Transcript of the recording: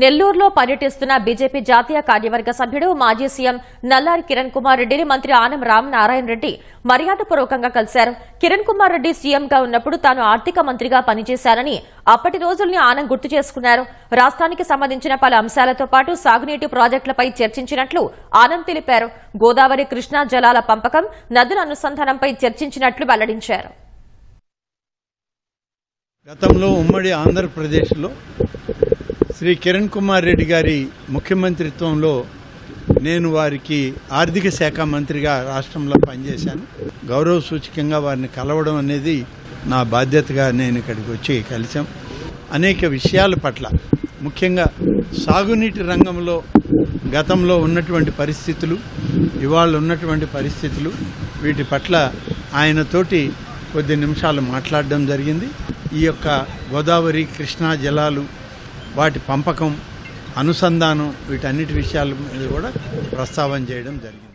నెల్లూరులో పర్యటిస్తున్న బీజేపీ జాతీయ కార్యవర్గ సభ్యుడు మాజీ సీఎం నల్లారి కిరణ్ కుమార్ రెడ్డిని మంత్రి ఆనం రామ్ నారాయణ రెడ్డి మర్యాదపూర్వకంగా కలిశారు. కిరణ్ కుమార్ రెడ్డి సీఎంగా ఉన్నప్పుడు తాను ఆర్థిక మంత్రిగా పనిచేశారని అప్పటి రోజుల్ని ఆనం గుర్తు చేసుకున్నారు. రాష్ట్రానికి సంబంధించిన పలు అంశాలతో పాటు సాగునీటి ప్రాజెక్టులపై చర్చించినట్లు ఆనంద్ తెలిపారు. గోదావరి కృష్ణా జలాల పంపకం నదుల అనుసంధానంపై చర్చించినట్లు వెల్లడించారు. గతంలో ఉమ్మడి ఆంధ్రప్రదేశ్లో శ్రీ కిరణ్ కుమార్ రెడ్డి గారి ముఖ్యమంత్రిత్వంలో నేను వారికి ఆర్థిక శాఖ మంత్రిగా రాష్ట్రంలో పనిచేశాను. గౌరవ సూచకంగా వారిని కలవడం అనేది నా బాధ్యతగా నేను ఇక్కడికి వచ్చి కలిసాం అనేక విషయాల పట్ల ముఖ్యంగా సాగునీటి రంగంలో గతంలో ఉన్నటువంటి పరిస్థితులు ఇవాళ ఉన్నటువంటి పరిస్థితులు వీటి పట్ల ఆయనతోటి కొద్ది నిమిషాలు మాట్లాడడం జరిగింది. ఈ యొక్క గోదావరి కృష్ణా జలాలు వాటి పంపకం అనుసంధానం వీటన్నిటి విషయాల మీద కూడా ప్రస్తావన చేయడం జరిగింది.